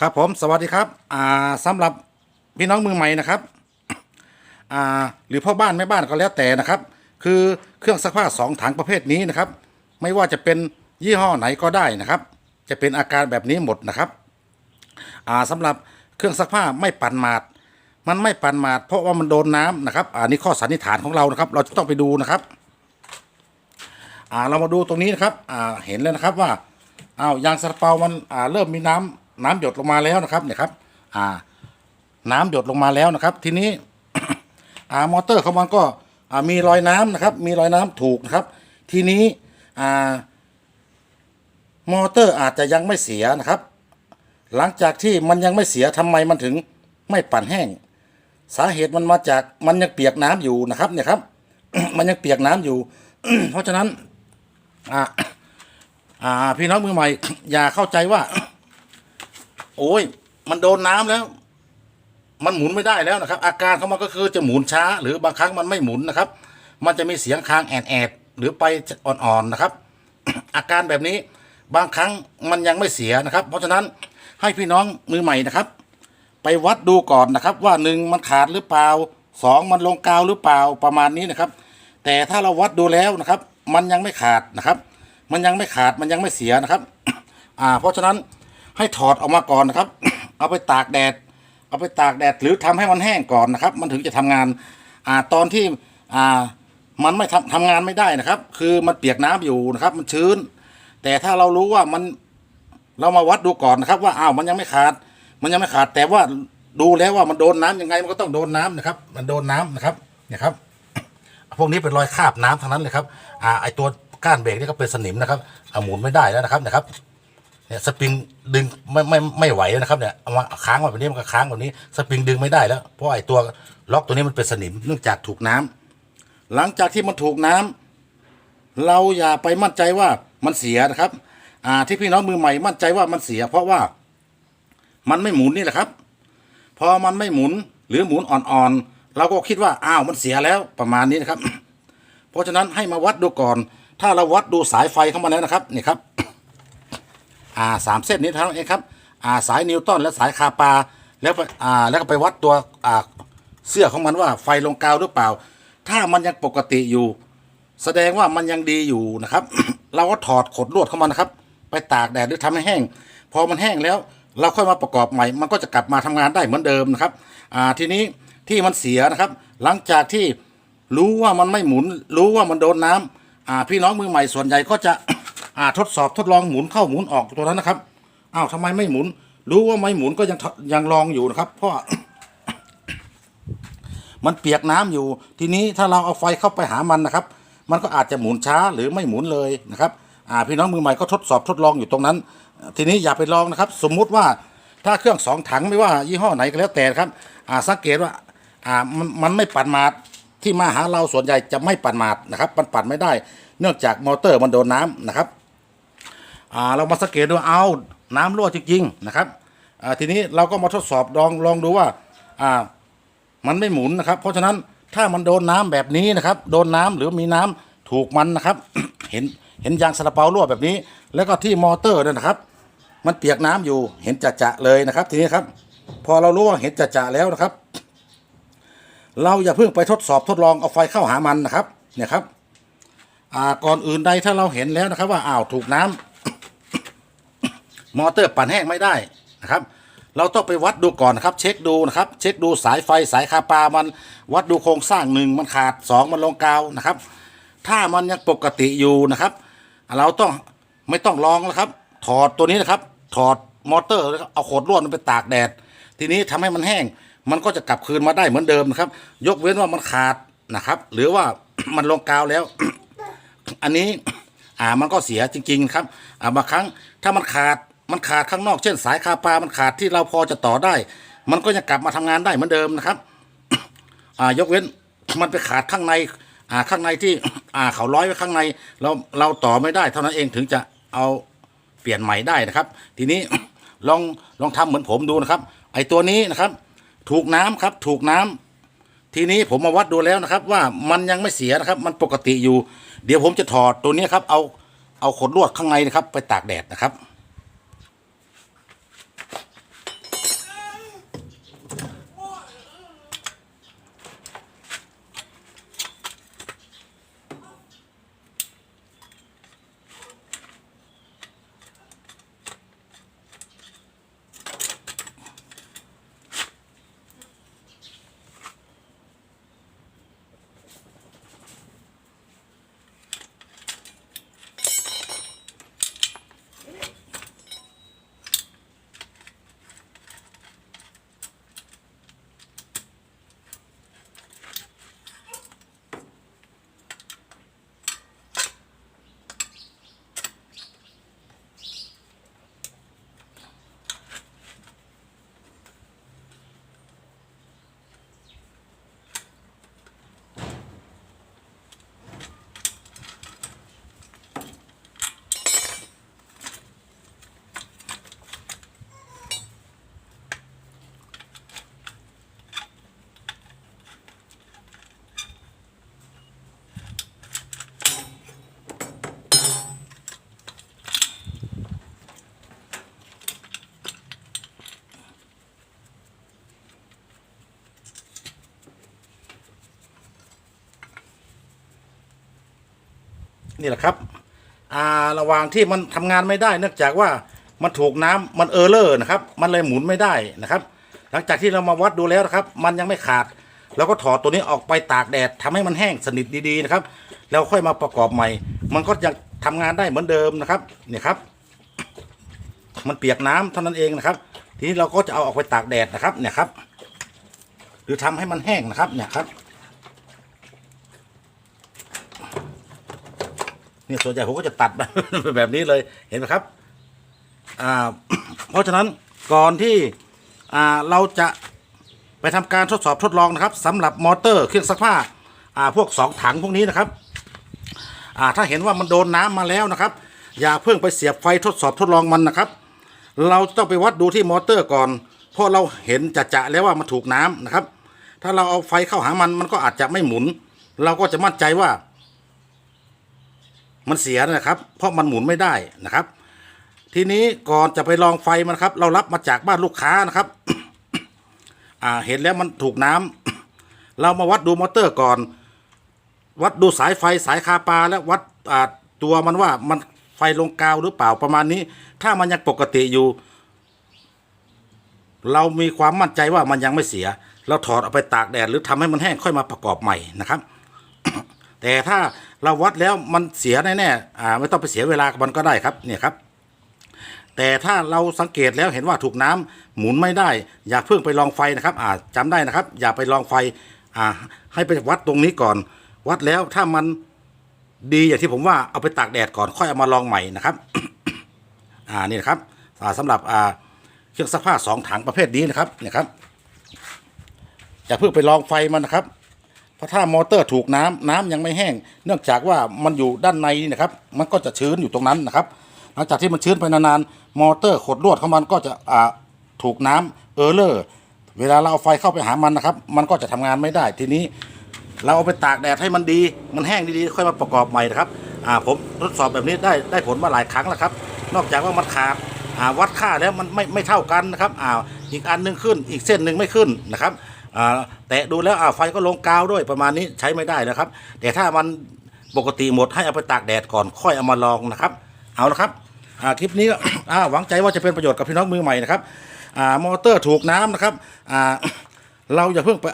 ครับผมสวัสดีครับอ่าสำหรับพี่น้องมือใหม่นะครับอ่าหรือพ่อบ้านแม่บ้านก็แล้วแต่นะครับ คือเครื่องซักผ้าสองถังประเภทนี้นะครับ ไม่ว่าจะเป็นยี่ห้อไหนก็ได้นะครับ จะเป็นอาการแบบนี้หมดนะครับอ่าสำหรับเครื่องซักผ้าไม่ปั่นหมาด มันไม่ปั่นหมาด เพราะว่ามันโดนน้ำนะครับอันนี้ข้อสันนิษฐานของเรานะครับ เราจะต้องไปดูนะครับอ่าเรามาดูตรงนี้นะครับอ่าเห็นแล้วนะครับว่าอ้าวยางซาลาเปามันอ่าเริ่มมีน้ำ น้ำหยดลงมาแล้วนะครับเนี่ยครับอ่าน้ำหยดลงมาแล้วนะครับ ทีนี้อ่ามอเตอร์ของมันก็อ่ามีรอยน้ำนะครับ มีรอยน้ำถูกนะครับ ทีนี้อ่ามอเตอร์อาจจะยังไม่เสียนะครับ หลังจากที่มันยังไม่เสียทำไมมันถึงไม่ปั่นแห้ง สาเหตุมันมาจากมันยังเปียกน้ำอยู่นะครับ เนี่ยครับ มันยังเปียกน้ำอยู่ เพราะฉะนั้นอ่าอ่าพี่น้องมือใหม่ อย่าเข้าใจว่า โอ้ย มันโดนน้ำแล้ว มันหมุนไม่ได้แล้วนะครับ อาการของมันก็คือจะหมุนช้า หรือบางครั้งมันไม่หมุนนะครับ มันจะมีเสียงคางแอดแอดหรือไปอ่อนๆนะครับ อาการแบบนี้บางครั้งมันยังไม่เสียนะครับ เพราะฉะนั้นให้พี่น้องมือใหม่นะครับ ไปวัดดูก่อนนะครับว่าหนึ่งมันขาดหรือเปล่าสองมันลงกาวหรือเปล่าประมาณนี้นะครับ แต่ถ้าเราวัดดูแล้วนะครับ มันยังไม่ขาดนะครับ มันยังไม่ขาดมันยังไม่เสียนะครับ อ่า เพราะฉะนั้น ให้ถอดออกมาก่อนนะครับ เอาไปตากแดด เอาไปตากแดดหรือทำให้มันแห้งก่อนนะครับ มันถึงจะทำงานอ่าตอนที่อ่ามันไม่ทำทำงานไม่ได้นะครับ คือมันเปียกน้ำอยู่นะครับ มันชื้น แต่ถ้าเรารู้ว่ามันเรามาวัดดูก่อนนะครับ ว่าอ้าวมันยังไม่ขาด มันยังไม่ขาด แต่ว่าดูแล้วว่ามันโดนน้ำยังไงมันก็ต้องโดนน้ำนะครับ มันโดนน้ำนะครับเนี่ยครับ พวกนี้เป็นรอยคาบน้ำทั้งนั้นเลยครับ อ่าไอตัวก้านเบรกนี่ก็เป็นสนิมนะครับอ่าหมุนไม่ได้แล้วนะครับนะครับ เนี่ยสปริงดึงไม่ไม่ไม่ไหวนะครับเนี่ยเอามาค้างไว้แบบนี้มันก็ค้างแบบนี้ สปริงดึงไม่ได้แล้ว เพราะไอตัวล็อกตัวนี้มันเป็นสนิมเนื่องจากถูกน้ำหลังจากที่มันถูกน้ำเราอย่าไปมั่นใจว่ามันเสียนะครับ อ่าที่พี่น้องมือใหม่มั่นใจว่ามันเสีย เพราะว่ามันไม่หมุนนี่แหละครับ พอมันไม่หมุนหรือหมุนอ่อนๆเราก็คิดว่าอ้าวมันเสียแล้วประมาณนี้นะครับ เพราะฉะนั้นให้มาวัดดูก่อน ถ้าเราวัดดูสายไฟเข้ามาแล้วนะครับนี่ครับ อ่าสามเส้นนี้เท่านั้นเองครับอ่าสายนิวตันและสายคาปาแล้วไปอ่าแล้วก็ไปวัดตัวอ่าเสื้อของมันว่าไฟลงกาวหรือเปล่า ถ้ามันยังปกติอยู่ แสดงว่ามันยังดีอยู่นะครับ เราก็ถอดขดลวดเข้ามานะครับ ไปตากแดดหรือทำให้แห้ง พอมันแห้งแล้วเราค่อยมาประกอบใหม่ มันก็จะกลับมาทำงานได้เหมือนเดิมนะครับอ่าทีนี้ที่มันเสียนะครับ หลังจากที่รู้ว่ามันไม่หมุน รู้ว่ามันโดนน้ำอ่าพี่น้องมือใหม่ส่วนใหญ่ก็จะ อ่าทดสอบทดลองหมุนเข้าหมุนออกตัวนั้นนะครับอ้าวทำไมไม่หมุน รู้ว่าไม่หมุนก็ยังยังลองอยู่นะครับ เพราะ มันเปียกน้ำอยู่ ทีนี้ถ้าเราเอาไฟเข้าไปหามันนะครับ มันก็อาจจะหมุนช้าหรือไม่หมุนเลยนะครับอ่าพี่น้องมือใหม่ก็ทดสอบทดลองอยู่ตรงนั้น ทีนี้อย่าไปลองนะครับ สมมุติว่าถ้าเครื่องสองถังไม่ว่ายี่ห้อไหนก็แล้วแต่ครับอ่าสังเกตว่าอ่ามันมันไม่ปั่นมาดที่มาหาเราส่วนใหญ่จะไม่ปั่นมาดนะครับมันปั่นไม่ได้ เนื่องจากมอเตอร์มันโดนน้ำนะครับ อ่าเรามาสังเกตดูเอาน้ำรั่วจริงๆนะครับอ่าทีนี้เราก็มาทดสอบลองลองดูว่าอ่ามันไม่หมุนนะครับ เพราะฉะนั้นถ้ามันโดนน้ำแบบนี้นะครับ โดนน้ำหรือมีน้ำถูกมันนะครับ เห็นเห็นยางสลัเปารั่วแบบนี้ แล้วก็ที่มอเตอร์เนี่ยนะครับ มันเปียกน้ำอยู่เห็นจะจะๆเลยนะครับ ทีนี้ครับ พอเรารู้ว่าเห็นจะจะๆแล้วนะครับ เราอย่าเพิ่งไปทดสอบทดลองเอาไฟเข้าหามันนะครับ เนี่ยครับ อ่าก่อนอื่นใดถ้าเราเห็นแล้วนะครับ ว่าอ้าวถูกน้ำ มอเตอร์ปั่นแห้งไม่ได้นะครับ เราต้องไปวัดดูก่อนนะครับ เช็คดูนะครับ เช็คดูสายไฟสายคาปามันวัดดูโครงสร้างหนึ่งมันขาดสองมันลงกาวนะครับ ถ้ามันยังปกติอยู่นะครับ เราต้องไม่ต้องลองแล้วครับ ถอดตัวนี้นะครับ ถอดมอเตอร์แล้วเอาโขดลวดมันไปตากแดด ทีนี้ทำให้มันแห้ง มันก็จะกลับคืนมาได้เหมือนเดิมนะครับ ยกเว้นว่ามันขาดนะครับ หรือว่ามันลงกาวแล้ว อันนี้อ่ามันก็เสียจริง ๆ ครับอ่าบางครั้งถ้ามันขาด มันขาดข้างนอกเช่น สายคาปามันขาดที่เราพอจะต่อได้ มันก็ยังกลับมาทำงานได้เหมือนเดิมนะครับ อ่ายกเว้นมันไปขาดข้างใน อ่าข้างในที่ อ่าเขาร้อยไว้ข้างใน เราเราต่อไม่ได้ เท่านั้นเองถึงจะเอาเปลี่ยนใหม่ได้นะครับ ทีนี้ลองลองทำเหมือนผมดูนะครับ ไอ้ตัวนี้นะครับ ถูกน้ำครับ ถูกน้ำทีนี้ผมมาวัดดูแล้วนะครับ ว่ามันยังไม่เสียนะครับ มันปกติอยู่ เดี๋ยวผมจะถอดตัวนี้ครับ เอาเอาขดลวดข้างในนะครับ ไปตากแดดนะครับ นี่แหละครับอ่าระหว่างที่มันทำงานไม่ได้ เนื่องจากว่ามันถูกน้ำมันเออร์เลอร์นะครับ มันเลยหมุนไม่ได้นะครับ หลังจากที่เรามาวัดดูแล้วนะครับ มันยังไม่ขาดเราก็ถอดตัวนี้ออกไปตากแดดทำให้มันแห้งสนิทดีๆนะครับ แล้วค่อยมาประกอบใหม่ มันก็ยังทำงานได้เหมือนเดิมนะครับเนี่ยครับ มันเปียกน้ำเท่านั้นเองนะครับ ทีนี้เราก็จะเอาออกไปตากแดดนะครับ เนี่ยครับ หรือทำให้มันแห้งนะครับ เนี่ยครับ เนี่ยส่วนใหญ่ผมก็จะตัดแบบนี้เลยเห็นไหมครับอ่าเพราะฉะนั้นก่อนที่อ่าเราจะไปทำการทดสอบทดลองนะครับสำหรับมอเตอร์เครื่องซักผ้าอ่าพวกสองถังพวกนี้นะครับอ่าถ้าเห็นว่ามันโดนน้ำมาแล้วนะครับ อย่าเพิ่งไปเสียบไฟทดสอบทดลองมันนะครับ เราต้องไปวัดดูที่มอเตอร์ก่อนเพราะเราเห็นจะจะแล้วว่ามันถูกน้ำนะครับ ถ้าเราเอาไฟเข้าหามันมันก็อาจจะไม่หมุน เราก็จะมั่นใจว่า มันเสียนะครับ เพราะมันหมุนไม่ได้นะครับ ทีนี้ก่อนจะไปลองไฟมันครับ เรารับมาจากบ้านลูกค้านะครับ อ่าเห็นแล้วมันถูกน้ำเรามาวัดดูมอเตอร์ก่อน วัดดูสายไฟสายคาปาแล้ววัดอ่าตัวมันว่ามันไฟลงกาวหรือเปล่าประมาณนี้ ถ้ามันยังปกติอยู่ เรามีความมั่นใจว่ามันยังไม่เสีย เราถอดเอาไปตากแดดหรือทำให้มันแห้งค่อยมาประกอบใหม่นะครับ แต่ถ้าเราวัดแล้วมันเสียแน่ๆอ่าไม่ต้องไปเสียเวลากับมันก็ได้ครับเนี่ยครับ แต่ถ้าเราสังเกตแล้วเห็นว่าถูกน้ำหมุนไม่ได้ อย่าเพิ่งไปลองไฟนะครับอ่าจำได้นะครับ อย่าไปลองไฟอ่าให้ไปวัดตรงนี้ก่อน วัดแล้วถ้ามันดีอย่างที่ผมว่าเอาไปตากแดดก่อนค่อยเอามาลองใหม่นะครับอ่านี่นะครับอ่าสำหรับอ่าเครื่องซักผ้าสองถังประเภทนี้นะครับเนี่ยครับอย่าเพิ่งไปลองไฟมันนะครับ เพราะถ้ามอเตอร์ถูกน้ำน้ำยังไม่แห้ง เนื่องจากว่ามันอยู่ด้านในนี่นะครับ มันก็จะชื้นอยู่ตรงนั้นนะครับ หลังจากที่มันชื้นไปนานๆ มอเตอร์ขดลวดของมันก็จะอ่าถูกน้ำเออเลอร์เวลาเราเอาไฟเข้าไปหามันนะครับ มันก็จะทำงานไม่ได้ทีนี้ เราเอาไปตากแดดให้มันดี มันแห้งดีๆค่อยมาประกอบใหม่นะครับอ่าผมทดสอบแบบนี้ได้ได้ผลมาหลายครั้งแล้วครับ นอกจากว่ามันขาดอ่าวัดค่าแล้วมันไม่ไม่เท่ากันนะครับอ่าอีกอันหนึงขึ้น อีกเส้นหนึ่งไม่ขึ้นนะครับ แตะดูแล้วไฟก็ลงกาวด้วยประมาณนี้ใช้ไม่ได้นะครับ แต่ถ้ามันปกติหมดให้เอาไปตากแดดก่อนค่อยเอามาลองนะครับ เอาละครับคลิปนี้หวังใจว่าจะเป็นประโยชน์กับพี่น้องมือใหม่นะครับอมอเตอร์ถูกน้ำนะครับเราอย่าเพิ่งไป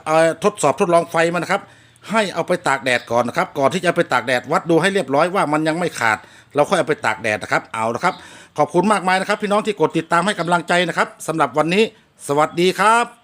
ทดสอบทดลองไฟมันนะครับ ให้เอาไปตากแดดก่อนนะครับ ก่อนที่จะเอาไปตากแดดวัดดูให้เรียบร้อยว่ามันยังไม่ขาด เราค่อยเอาไปตากแดดนะครับ เอาละครับ ขอบคุณมากมายนะครับ พี่น้องที่กดติดตามให้กำลังใจนะครับสำหรับวันนี้ สวัสดีครับ